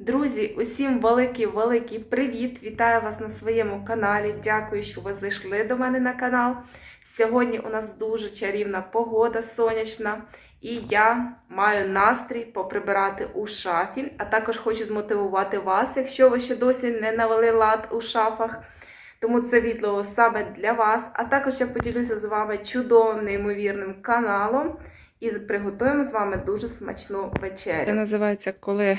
Друзі, усім великий-великий привіт! Вітаю вас на своєму каналі. Дякую, що ви зайшли до мене на канал. Сьогодні у нас дуже чарівна погода сонячна, і я маю настрій поприбирати у шафі, а також хочу змотивувати вас, якщо ви ще досі не навели лад у шафах. Тому це відео саме для вас. А також я поділюся з вами чудовим, неймовірним каналом і приготуємо з вами дуже смачну вечерю. Це називається коли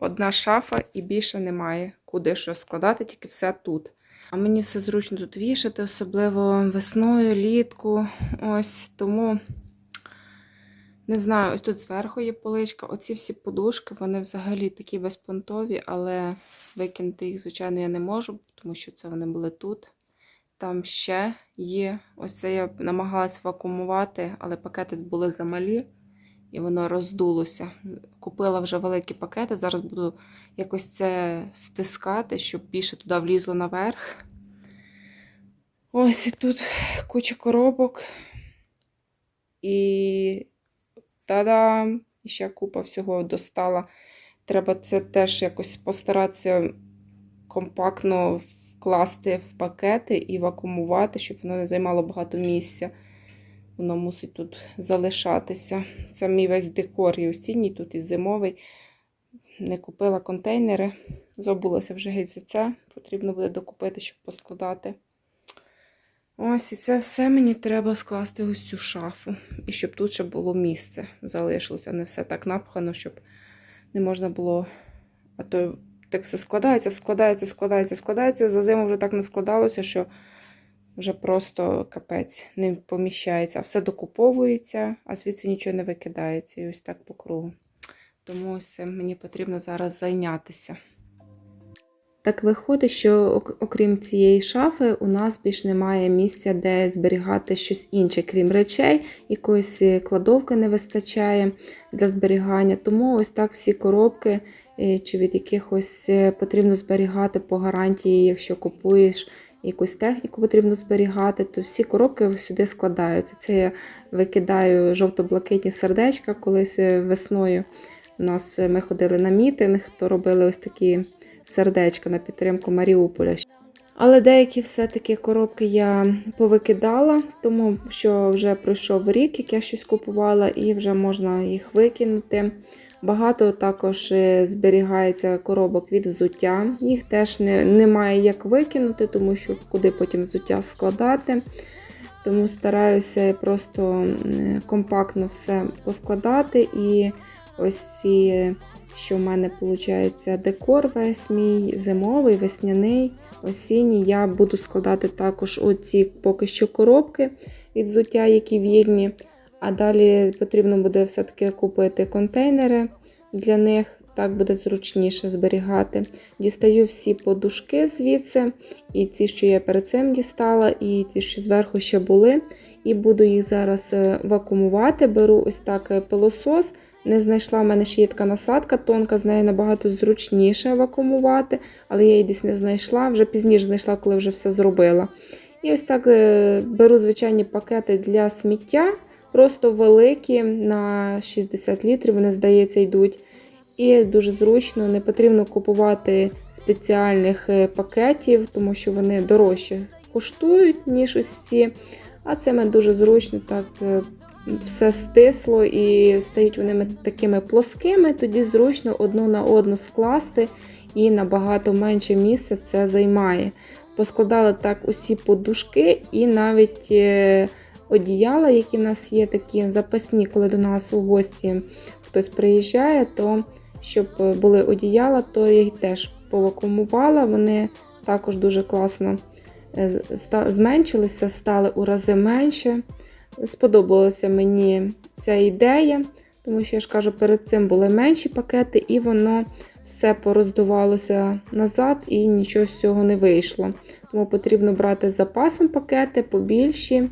одна шафа і більше немає куди що складати, тільки все тут. А мені все зручно тут вішати, особливо весною, літку. Ось тому не знаю, ось тут зверху є поличка. Оці всі подушки, вони взагалі такі безпонтові, але викинути їх, звичайно, я не можу, тому що це вони були тут. Там ще є. Ось це я намагалась вакуумувати, але пакети були замалі і воно роздулося. Купила вже великі пакети. Зараз буду якось це стискати, щоб більше туди влізло наверх. Ось і тут куча коробок. І та-дам! Ще купа всього достала. Треба це теж якось постаратися компактно вкласти в пакети і вакуумувати, щоб воно не займало багато місця. Воно мусить тут залишатися. Це мій весь декор і осінній, тут і зимовий. Не купила контейнери. Забулася вже геть за це. Потрібно буде докупити, щоб поскладати. Ось і це все мені треба скласти ось цю шафу. І щоб тут ще було місце. Залишилося. Не все так напхано, щоб не можна було. А то так все складається, складається, складається, складається. За зиму вже так не складалося, що вже просто капець не поміщається. Все докуповується, а звідси нічого не викидається. І ось так по кругу. Тому ось мені потрібно зараз зайнятися. Так виходить, що окрім цієї шафи, у нас більш немає місця, де зберігати щось інше, крім речей, якоїсь кладовки не вистачає для зберігання. Тому ось так всі коробки, чи від якихось потрібно зберігати по гарантії, якщо купуєш якусь техніку потрібно зберігати, то всі коробки сюди складаються. Це я викидаю жовто-блакитні сердечка. Колись весною у нас ми ходили на мітинг, то робили ось такі сердечка на підтримку Маріуполя. Але деякі все-таки коробки я повикидала, тому що вже пройшов рік, як я щось купувала, і вже можна їх викинути. Багато також зберігається коробок від взуття. Їх теж не, немає як викинути, тому що куди потім взуття складати. Тому стараюся просто компактно все поскладати. І ось ці, що в мене виходить, декор весь мій зимовий, весняний, осінній. Я буду складати також оці поки що коробки від взуття, які вільні. А далі потрібно буде все-таки купити контейнери для них, так буде зручніше зберігати. Дістаю всі подушки звідси, і ті, що я перед цим дістала, і ті, що зверху ще були. І буду їх зараз вакуумувати. Беру ось так пилосос. Не знайшла в мене ще є така насадка тонка, з нею набагато зручніше вакуумувати, але я її десь не знайшла, вже пізніше знайшла, коли вже все зробила. І ось так беру звичайні пакети для сміття. Просто великі на 60 літрів, вони, здається, йдуть. І дуже зручно, не потрібно купувати спеціальних пакетів, тому що вони дорожче коштують, ніж ось ці. А це дуже зручно, так все стисло і стають вони такими плоскими, тоді зручно одну на одну скласти і набагато менше місця це займає. Поскладала так усі подушки і навіть одіяла, які в нас є такі запасні, коли до нас у гості хтось приїжджає, то щоб були одіяла, то я їх теж повакуумувала. Вони також дуже класно зменшилися, стали у рази менше. Сподобалася мені ця ідея, тому що я ж кажу, перед цим були менші пакети, і воно все пороздувалося назад, і нічого з цього не вийшло. Тому потрібно брати з запасом пакети побільші.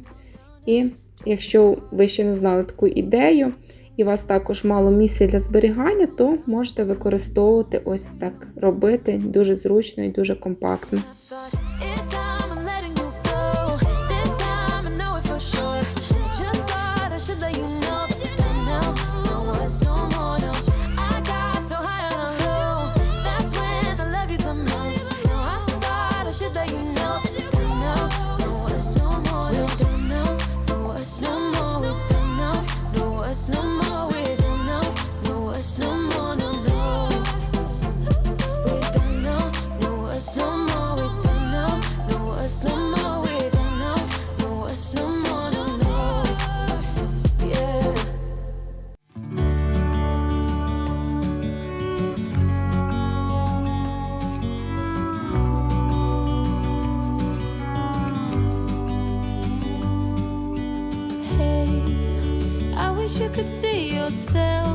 І якщо ви ще не знали таку ідею, і у вас також мало місця для зберігання, то можете використовувати ось так робити дуже зручно і дуже компактно. Yourself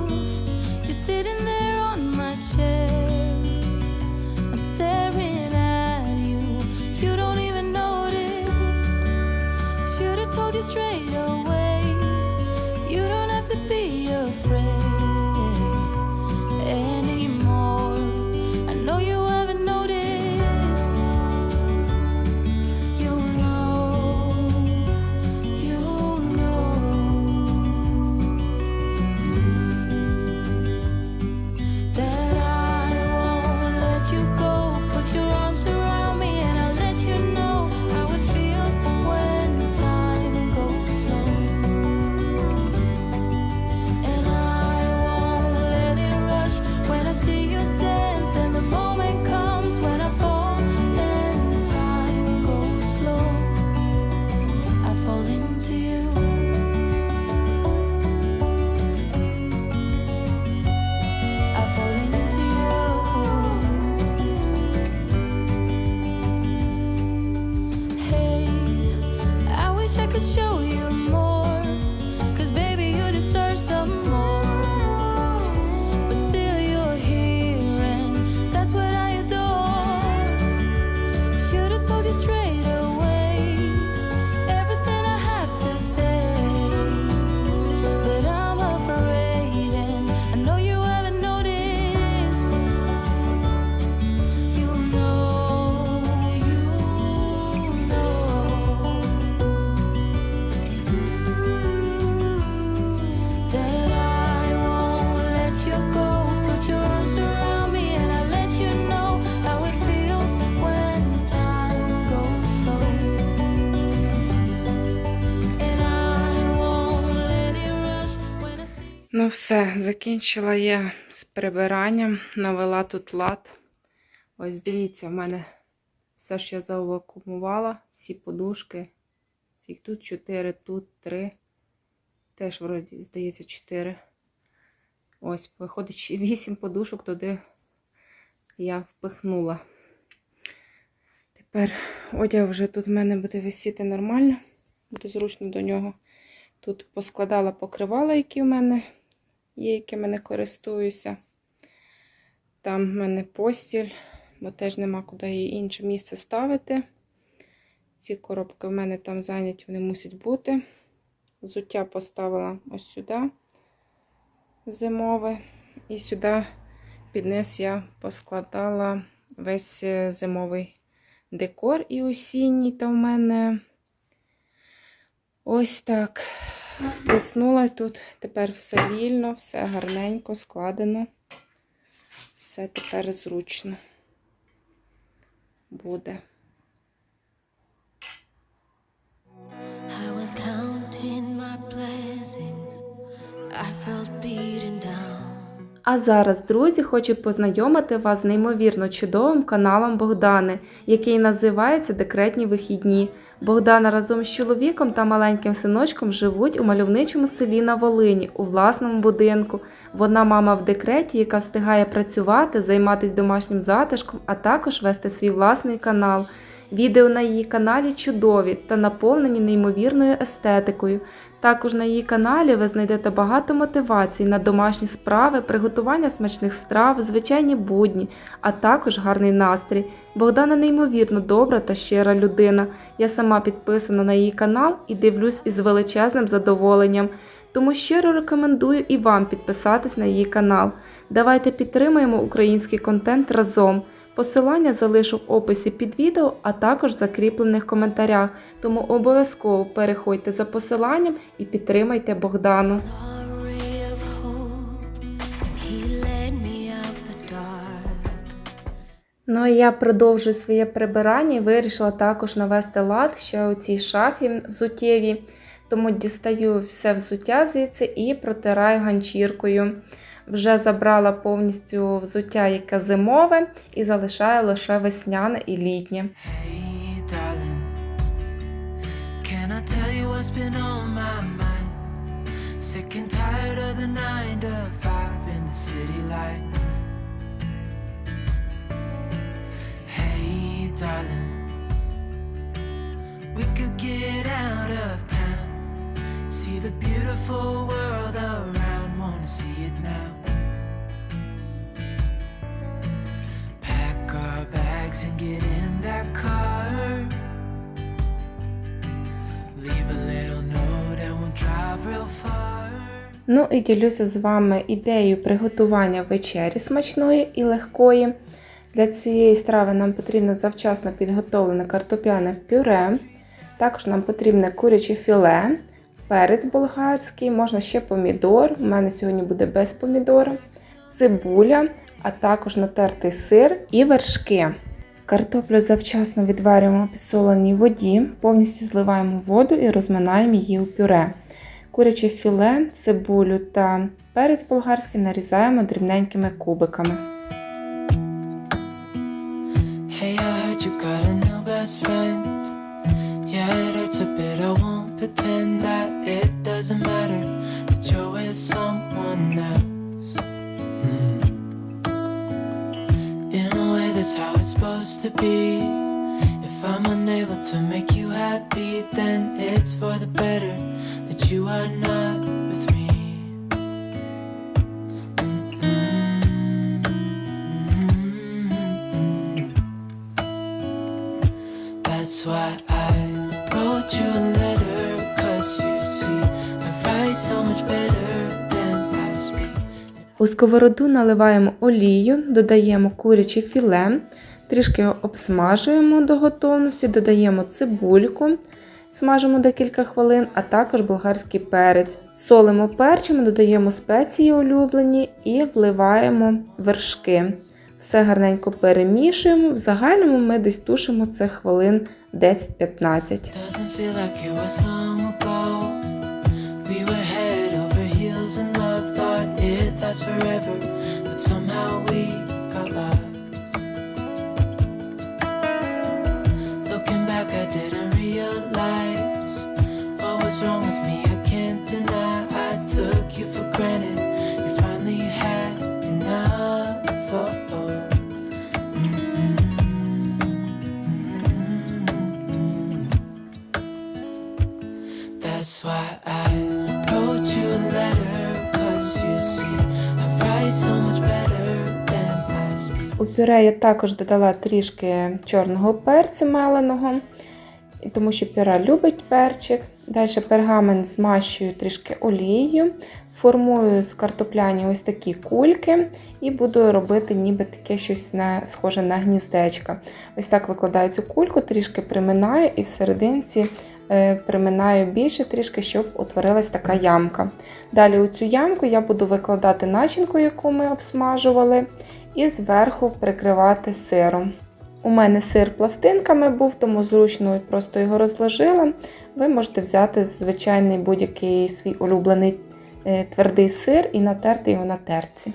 Ну, все, закінчила я з прибиранням, навела тут лад. Ось дивіться, в мене все, що я заувакумувала, всі подушки. Їх тут 4, тут 3. Теж, вроді, здається, 4. Ось, виходить, 8 подушок туди я впихнула. Тепер одяг вже тут в мене буде висіти нормально, буде зручно до нього. Тут поскладала покривала, які в мене є, якими не користуюся. Там в мене постіль, бо теж нема куди її інше місце ставити. Ці коробки в мене там зайняті, вони мусять бути. Взуття поставила ось сюди зимове. І сюди під низ я поскладала весь е, зимовий декор і осінній. Та в мене ось так. Втиснула тут. Тепер все вільно, все гарненько, складено. Все тепер зручно буде. I was counting my blessings. I felt down. А зараз, друзі, хочу познайомити вас з неймовірно чудовим каналом Богдани, який називається Декретні вихідні. Богдана разом з чоловіком та маленьким синочком живуть у мальовничому селі на Волині у власному будинку. Вона мама в декреті, яка встигає працювати, займатися домашнім затишком, а також вести свій власний канал. Відео на її каналі чудові та наповнені неймовірною естетикою. Також на її каналі ви знайдете багато мотивацій на домашні справи, приготування смачних страв, звичайні будні, а також гарний настрій. Богдана неймовірно добра та щира людина. Я сама підписана на її канал і дивлюсь із величезним задоволенням. Тому щиро рекомендую і вам підписатись на її канал. Давайте підтримаємо український контент разом. Посилання залишу в описі під відео, а також в закріплених коментарях. Тому обов'язково переходьте за посиланням і підтримайте Богдану. Ну і я продовжую своє прибирання і вирішила також навести лад ще у цій шафі взуттєвій. Тому дістаю все взуття звідси і протираю ганчіркою. Вже забрала повністю взуття, яке зимове, і залишаю лише весняне і літнє. Ну і ділюся з вами ідеєю приготування вечері смачної і легкої. Для цієї страви нам потрібно завчасно підготовлене картопляне пюре. Також нам потрібне куряче філе, перець болгарський, можна ще помідор. У мене сьогодні буде без помідора, цибуля, а також натертий сир і вершки. Картоплю завчасно відварюємо у підсоленій воді, повністю зливаємо воду і розминаємо її у пюре. Куряче філе, цибулю та перець болгарський нарізаємо дрібненькими кубиками. Hey, I heard you got a new best friend. Yeah, it hurts a bit. I won't pretend that it doesn't matter that you're with someone else. Hmm. In a way, that's how it's supposed to be. If I'm unable to make you happy, then it's for the better У сковороду наливаємо олію, додаємо куряче філе, трішки обсмажуємо до готовності, додаємо цибульку, смажимо декілька хвилин, а також болгарський перець. Солимо перчимо, додаємо спеції улюблені і вливаємо вершки. Все гарненько перемішуємо. В загальному ми десь тушимо це хвилин 10-15. Doesn't feel like it was long ago. We were head over heels in love, thought it lasts forever, but somehow we got lost. Looking back, I didn't wrong with me. I can't deny I took you for granted. You finally had enough. Oh, oh. Mm -hmm. That's why I wrote you a letter. Cause you see, I write so much better than I speak. У пюре я також додала трішки чорного перцю меленого, тому що пюре любить перчик. Далі пергамент змащую трішки олією, формую з картопляні ось такі кульки і буду робити ніби таке щось на, схоже на гніздечко. Ось так викладаю цю кульку, трішки приминаю і всерединці е, приминаю більше трішки, щоб утворилась така ямка. Далі у цю ямку я буду викладати начинку, яку ми обсмажували, і зверху прикривати сиром. У мене сир пластинками був, тому зручно просто його розложила. Ви можете взяти звичайний будь-який свій улюблений е, твердий сир і натерти його на терці.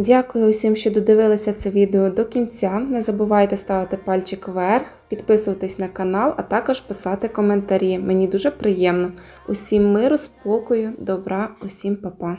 Дякую усім, що додивилися це відео до кінця. Не забувайте ставити пальчик вверх, підписуватись на канал, а також писати коментарі. Мені дуже приємно. Усім миру, спокою, добра, усім па-па.